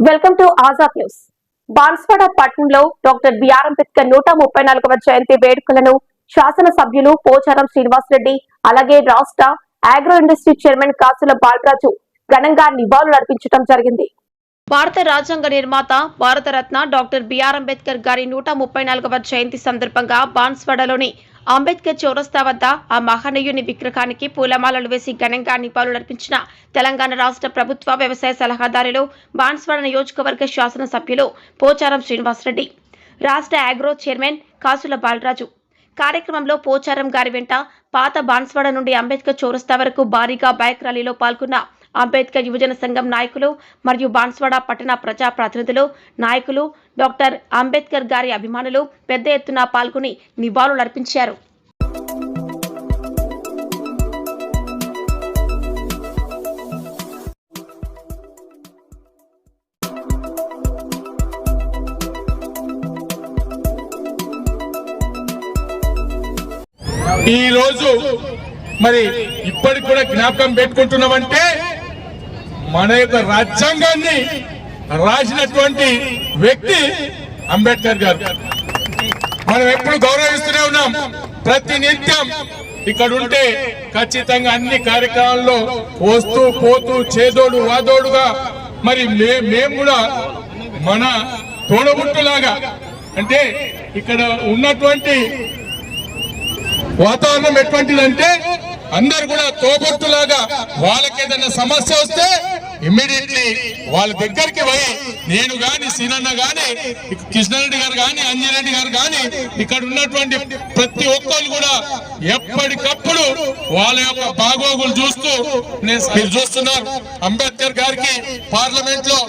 Welcome to Azad news. Banswada పట్టణంలో doctor BR Ambedkar నూట ముప్పై నాలుగవ జయంతి వేడుకలను శాసనసభ్యులు పోచారం శ్రీనివాసరెడ్డి అలాగే రాష్ట్ర ఆగ్రో ఇండస్ట్రీ చైర్మన్ కాసుల బాలరాజు ఘనంగా నివాళులు అర్పించడం జరిగింది. భారత రాజ్యాంగ నిర్మాత భారతరత్న డాక్టర్ బిఆర్ అంబేద్కర్ గారి నూట ముప్పై నాలుగవ జయంతి సందర్భంగా బాన్స్వాడలోని అంబేద్కర్ చౌరస్తా వద్ద ఆ మహనీయుని విగ్రహానికి పూలమాలలు వేసి ఘనంగా నివాళులర్పించిన తెలంగాణ రాష్ట్ర ప్రభుత్వ వ్యవసాయ సలహాదారులు బాన్స్వాడ నియోజకవర్గ శాసనసభ్యులు పోచారం శ్రీనివాసరెడ్డి రాష్ట్ర ఆగ్రో చైర్మన్ కాసుల బాలరాజు. కార్యక్రమంలో పోచారం గారి వెంట పాత బాన్స్వాడ నుండి అంబేద్కర్ చౌరస్తా వరకు భారీగా బైక్ ర్యాలీలో పాల్గొన్న అంబేద్కర్ యువజన సంఘం నాయకులు మరియు బాన్స్వాడ పట్టణ ప్రజా ప్రతినిధులు నాయకులు డాక్టర్ అంబేద్కర్ గారి అభిమానులు పెద్ద ఎత్తున పాల్గొని నివాళులర్పించారు. ఈ రోజు మరి ఇప్పటికి కూడా జ్ఞాపకం పెట్టుకుంటున్నామంటే మన యొక్క రాజ్యాంగాన్ని రాసినటువంటి వ్యక్తి అంబేద్కర్ గారు. మనం ఎప్పుడు గౌరవిస్తూనే ఉన్నాం. ప్రతి నిత్యం ఇక్కడ ఉంటే ఖచ్చితంగా అన్ని కార్యక్రమాల్లో వస్తూ పోతూ చేదోడు వాదోడుగా మరి మేము కూడా మన తోడబుట్టులాగా అంటే ఇక్కడ ఉన్నటువంటి వాతావరణం ఎటువంటిదంటే అందరు కూడా తోబొట్టులాగా వాళ్ళకి ఏదైనా సమస్య వస్తే ఇమ్మీడియట్లీ వాళ్ళ దగ్గరికి పోయి నేను గాని సీనన్న గాని కృష్ణారెడ్డి గారు గాని అంజరెడ్డి గారు గాని ఇక్కడ ఉన్నటువంటి ప్రతి ఒక్కరు కూడా ఎప్పటికప్పుడు వాళ్ళ యొక్క బాగోగులు చూస్తూ నేను- మీరు చూస్తున్నారు. అంబేద్కర్ గారికి పార్లమెంట్లో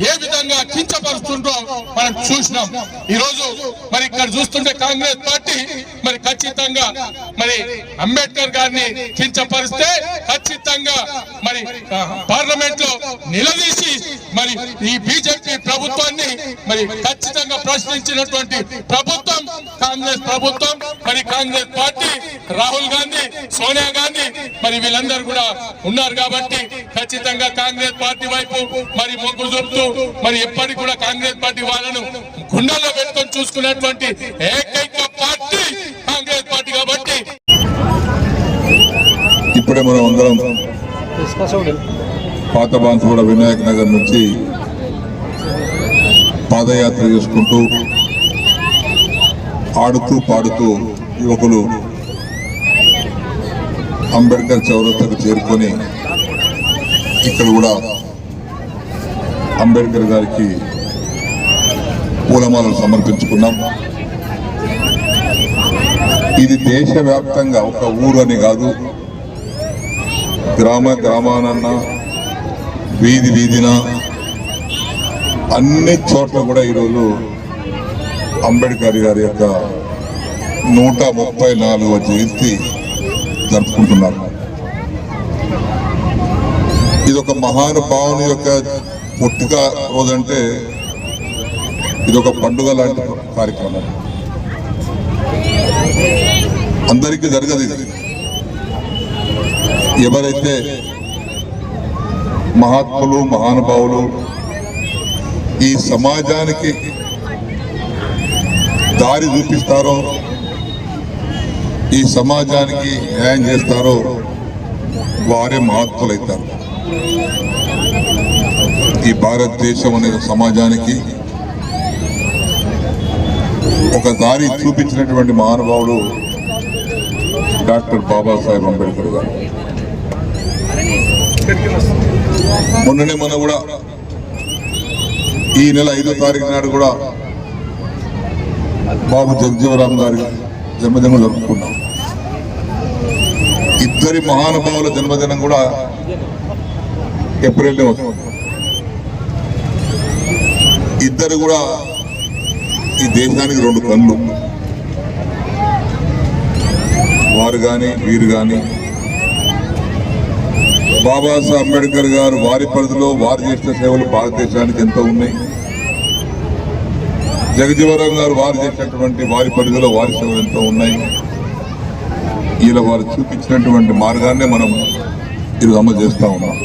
ఏ విధంగా కించపరుస్తుంటో మనం చూసినాం. ఈ రోజు మరి ఇక్కడ చూస్తుంటే కాంగ్రెస్ పార్టీ మరి ఖచ్చితంగా మరి అంబేద్కర్ గారిని కించపరిస్తే ఖచ్చితంగా మరి పార్లమెంట్లో నిలదీసి మరి ఈ బీజేపీ ప్రభుత్వాన్ని మరి ఖచ్చితంగా ప్రశ్నించినటువంటి ప్రభుత్వం కాంగ్రెస్ ప్రభుత్వం మరి కాంగ్రెస్ పార్టీ రాహుల్ గాంధీ సోనియా గాంధీ మరి వీళ్ళందరూ కూడా ఉన్నారు కాబట్టి ఖచ్చితంగా కాంగ్రెస్ పార్టీ వైపు మరి మొగ్గు చూపుతూ మరి ఎప్పటికి కూడా కాంగ్రెస్ పార్టీ వాళ్ళను గుండెల్లో పెట్టుకొని చూసుకున్నటువంటి ఏకైక పార్టీ కాంగ్రెస్ పార్టీ కాబట్టి ఇప్పుడే మనం అందరం పాత బాన్సుగూడ వినాయక్ నగర్ నుంచి పాదయాత్ర చేసుకుంటూ ఆడుతూ పాడుతూ యువకులు అంబేద్కర్ చౌరస్తకు చేరుకొని ఇక్కడ కూడా అంబేద్కర్ గారికి పూలమాలలు సమర్పించుకున్నాం. ఇది దేశవ్యాప్తంగా ఒక ఊరు అని కాదు గ్రామ గ్రామానన్న వీధి వీధిన అన్ని చోట్ల కూడా ఈరోజు అంబేద్కర్ గారి యొక్క నూట ముప్పై నాలుగవ జయంతి జరుపుకుంటున్నారు. ఇది ఒక మహానుభావుని యొక్క పుట్టుక రోజంటే ఇది ఒక పండుగ లాంటి కార్యక్రమం. అందరికీ జరగదు ఇది. ఎవరైతే మహాత్ములు మహానుభావులు ఈ సమాజానికి దారి చూపిస్తారో ఈ సమాజానికి న్యాయం చేస్తారో వారే మహత్తులైతారు. ఈ భారతదేశం అనే సమాజానికి ఒక దారి చూపించినటువంటి మహానుభావుడు డాక్టర్ బాబాసాహెబ్ అంబేద్కర్ గారు. మొన్ననే మొన్న కూడా ఈ నెల ఐదో తారీఖు నాడు కూడా బాబు జగజీవరాం గారి జన్మదినం జరుపుకున్నాం. ఇద్దరి మహానుభావుల జన్మదినం కూడా ఏప్రిల్లో వస్తుంది ఇద్దరు కూడా ఈ దేశానికి రెండు కళ్ళు. వారు కానీ వీరు కానీ బాబాసాహెబ్ అంబేద్కర్ గారు వారి పరిధిలో వారు చేసిన సేవలు భారతదేశానికి ఎంతో ఉన్నాయి. జగజీవరాం గారు వారు చేసినటువంటి వారి పరిధిలో వారి సేవలు ఎంతో ఉన్నాయి. ఇలా వారు చూపించినటువంటి మార్గాన్నే మనం ఇది అమలు చేస్తా ఉన్నాం.